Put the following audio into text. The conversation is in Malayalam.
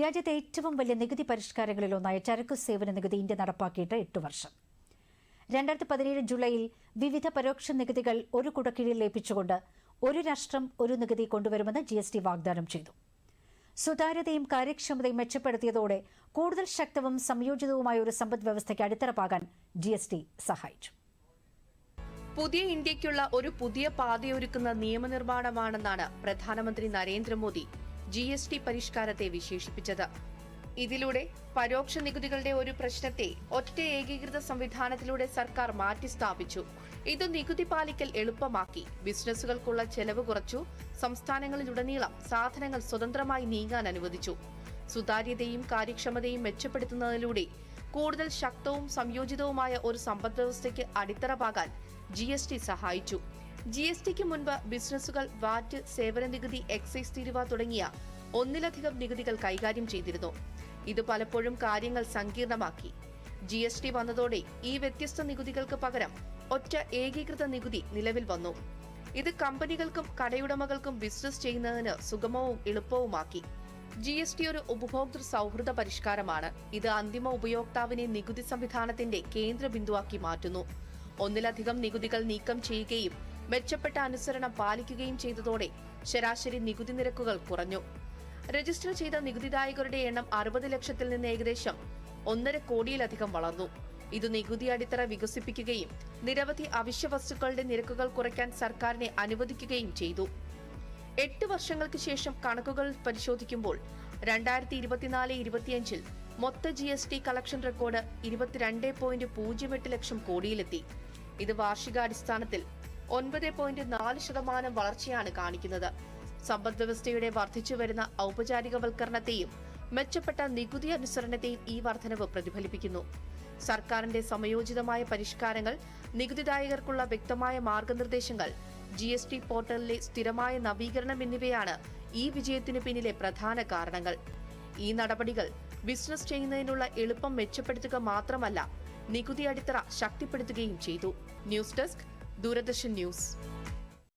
രാജ്യത്തെ ഏറ്റവും വലിയ നികുതി പരിഷ്കാരങ്ങളിലൊന്നായ ചരക്കു സേവന നികുതി ഇന്ത്യ നടപ്പാക്കിയിട്ട് എട്ട് വർഷം. രണ്ടായിരത്തി പതിനേഴ് ജൂലൈയിൽ വിവിധ പരോക്ഷ നികുതികൾ ഒരു കുടക്കീഴിൽ ലയിപ്പിച്ചുകൊണ്ട് ഒരു രാഷ്ട്രം ഒരു നികുതി കൊണ്ടുവരുമെന്ന് ജി എസ് ടി വാഗ്ദാനം ചെയ്തു. സുതാര്യതയും കാര്യക്ഷമതയും മെച്ചപ്പെടുത്തിയതോടെ കൂടുതൽ ശക്തവും സംയോജിതവുമായ ഒരു സമ്പദ് വ്യവസ്ഥയ്ക്ക് അടിത്തറപ്പാകാൻ ജി എസ് ടി സഹായിച്ചു. പുതിയ ഇന്ത്യയ്ക്കുള്ള ഒരു പുതിയ പാതയൊരുക്കുന്ന നിയമനിർമ്മാണമാണെന്നാണ് പ്രധാനമന്ത്രി നരേന്ദ്രമോദി ജി എസ് ടി പരിഷ്കാരത്തെ വിശേഷിപ്പിച്ചത്. ഇതിലൂടെ പരോക്ഷ നികുതികളുടെ ഒരു പ്രശ്നത്തെ ഒറ്റ ഏകീകൃത സംവിധാനത്തിലൂടെ സർക്കാർ മാറ്റിസ്ഥാപിച്ചു ഇത് നികുതി പാലിക്കൽ എളുപ്പമാക്കി. ബിസിനസ്സുകൾക്കുള്ള ചെലവ് കുറച്ചു. സംസ്ഥാനങ്ങളിലുടനീളം സാധനങ്ങൾ സ്വതന്ത്രമായി നീങ്ങാൻ അനുവദിച്ചു. സുതാര്യതയും കാര്യക്ഷമതയും മെച്ചപ്പെടുത്തുന്നതിലൂടെ കൂടുതൽ ശക്തവും സംയോജിതവുമായ ഒരു സമ്പദ്വ്യവസ്ഥയ്ക്ക് അടിത്തറ പാകാൻ ജി സഹായിച്ചു. ജി എസ് ടിക്ക് മുൻപ് ബിസിനസ്സുകൾ വാറ്റ് സേവന നികുതി എക്സൈസ് തീരുവ തുടങ്ങിയ ഒന്നിലധികം നികുതികൾ കൈകാര്യം ചെയ്തിരുന്നു. ഇത് പലപ്പോഴും കാര്യങ്ങൾ സങ്കീർണമാക്കി. ജി എസ് ടി വന്നതോടെ ഈ വ്യത്യസ്ത നികുതികൾക്ക് പകരം ഒറ്റ ഏകീകൃത നികുതി നിലവിൽ വന്നു. ഇത് കമ്പനികൾക്കും കടയുടമകൾക്കും ബിസിനസ് ചെയ്യുന്നതിന് സുഗമവും എളുപ്പവുമാക്കി. ജി എസ് ടി ഒരു ഉപഭോക്തൃ സൗഹൃദ പരിഷ്കാരമാണ്. ഇത് അന്തിമ ഉപയോക്താവിനെ നികുതി സംവിധാനത്തിന്റെ കേന്ദ്ര ബിന്ദുവാക്കി മാറ്റുന്നു. ഒന്നിലധികം നികുതികൾ നീക്കം ചെയ്യുകയും മെച്ചപ്പെട്ട അനുസരണം പാലിക്കുകയും ചെയ്തതോടെ ശരാശരി നികുതി നിരക്കുകൾ കുറഞ്ഞു. രജിസ്റ്റർ ചെയ്ത നികുതിദായകരുടെ എണ്ണം അറുപത് ലക്ഷത്തിൽ നിന്ന് ഏകദേശം ഒന്നര കോടിയിലധികം വളർന്നു. ഇത് നികുതി അടിത്തറ വികസിപ്പിക്കുകയും നിരവധി അവശ്യ വസ്തുക്കളുടെ നിരക്കുകൾ കുറയ്ക്കാൻ സർക്കാരിനെ അനുവദിക്കുകയും ചെയ്തു. എട്ട് വർഷങ്ങൾക്ക് ശേഷം കണക്കുകൾ പരിശോധിക്കുമ്പോൾ രണ്ടായിരത്തി ഇരുപത്തിനാല് ഇരുപത്തിയഞ്ചിൽ മൊത്ത G S T collection record ഇരുപത്തിരണ്ട് പോയിന്റ് പൂജ്യം എട്ട് ലക്ഷം കോടിയിലെത്തി. ഇത് വാർഷികാടിസ്ഥാനത്തിൽ ഒൻപത് പോയിന്റ് നാല് ശതമാനം വളർച്ചയാണ് കാണിക്കുന്നത്. സമ്പദ് വ്യവസ്ഥയുടെ വർദ്ധിച്ചുവരുന്ന ഔപചാരികവൽക്കരണത്തെയും മെച്ചപ്പെട്ട നികുതി അനുസരണത്തെയും ഈ വർധനവ് പ്രതിഫലിപ്പിക്കുന്നു. സർക്കാരിന്റെ സമയോചിതമായ പരിഷ്കാരങ്ങൾ നികുതിദായകർക്കുള്ള വ്യക്തമായ മാർഗനിർദ്ദേശങ്ങൾ ജി എസ് ടി പോർട്ടലിലെ സ്ഥിരമായ നവീകരണം എന്നിവയാണ് ഈ വിജയത്തിന് പിന്നിലെ പ്രധാന കാരണങ്ങൾ. ഈ നടപടികൾ ബിസിനസ് ചെയ്യുന്നതിനുള്ള എളുപ്പം മെച്ചപ്പെടുത്തുക മാത്രമല്ല നികുതി അടിത്തറ ശക്തിപ്പെടുത്തുകയും ചെയ്തു. News desk Doordarshan news